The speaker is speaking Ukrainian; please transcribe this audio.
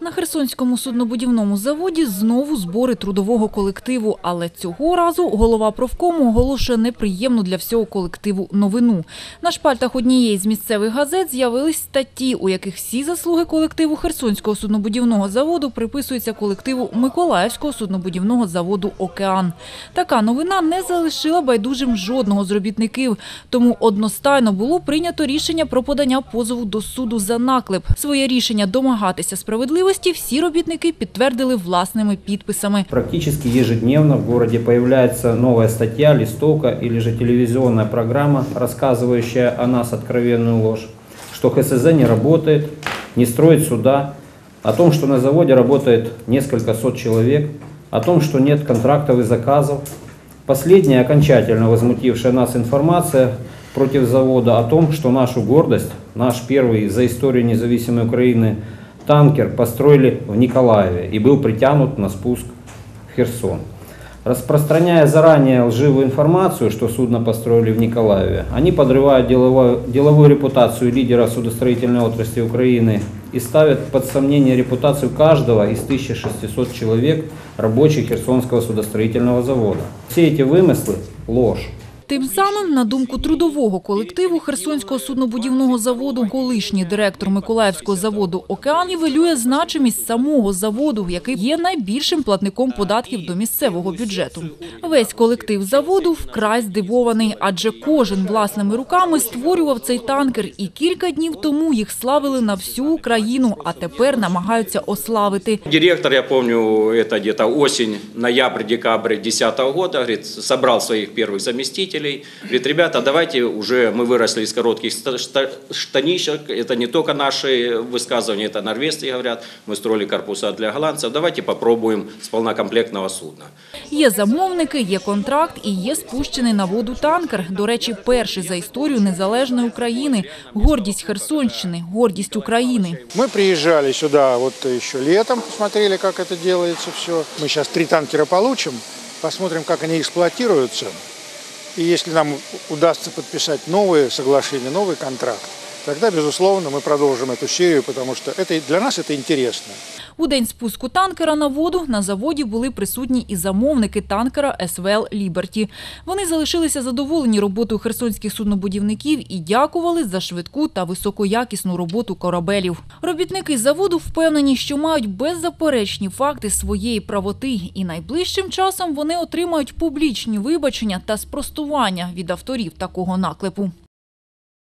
На Херсонському суднобудівному заводі знову збори трудового колективу, але цього разу голова профкому оголошує неприємну для всього колективу новину. На шпальтах однієї з місцевих газет з'явились статті, у яких всі заслуги колективу Херсонського суднобудівного заводу приписуються колективу Миколаївського суднобудівного заводу «Океан». Така новина не залишила байдужим жодного з робітників, тому одностайно було прийнято рішення про подання позову до суду за наклеп. Своє рішення домагатися справедливості всі робітники підтвердили власними підписами. Практически ежедневно в городе появляется новая статья, листовка или же телевизионная программа, рассказывающая о нас откровенную ложь, что ХСЗ не работает, не строит суда, о том, что на заводе работает несколько сот человек, о том, что нет контрактов и заказов. Последняя окончательно возмутившая нас информация против завода о том, что нашу гордость, наш первый за историю независимой Украины танкер построили в Николаеве и был притянут на спуск в Херсон. Распространяя заранее лживую информацию, что судно построили в Николаеве, они подрывают деловую, деловую репутацию лидера судостроительной отрасли Украины и ставят под сомнение репутацию каждого из 1600 человек, рабочих Херсонского судостроительного завода. Все эти вымыслы – ложь. Тим самим, на думку трудового колективу Херсонського суднобудівного заводу, колишній директор Миколаївського заводу «Океан» нівелює значимість самого заводу, який є найбільшим платником податків до місцевого бюджету. Весь колектив заводу вкрай здивований, адже кожен власними руками створював цей танкер, і кілька днів тому їх славили на всю Україну, а тепер намагаються ославити. Директор, я помню, это где-то осень, ноябрь-декабрь 2010 года, говорит, собрал своих первых заместителей. Говорит, ребята, давайте уже мы выросли из коротких ста- шта- штанишек. Это не только наши высказывания, это норвежцы говорят. Мы строили корпуса для голландцев. Давайте попробуем с полнокомплектного судна. Є замовники, є контракт і є спущений на воду танкер. До речі, перший за історію незалежної України. Гордість Херсонщини, гордість України. Мы приезжали сюда вот еще летом, посмотрели, как это делается все. Мы сейчас три танкера получим, посмотрим, как они эксплуатируются. И если нам удастся подписать новые соглашения, новый контракт, тогда, безусловно, мы продолжим эту серию, потому что это, для нас это интересно. У день спуску танкера на воду на заводі були присутні і замовники танкера СВЛ «Ліберті». Вони залишилися задоволені роботою херсонських суднобудівників і дякували за швидку та високоякісну роботу корабелів. Робітники заводу впевнені, що мають беззаперечні факти своєї правоти, і найближчим часом вони отримають публічні вибачення та спростування від авторів такого наклепу.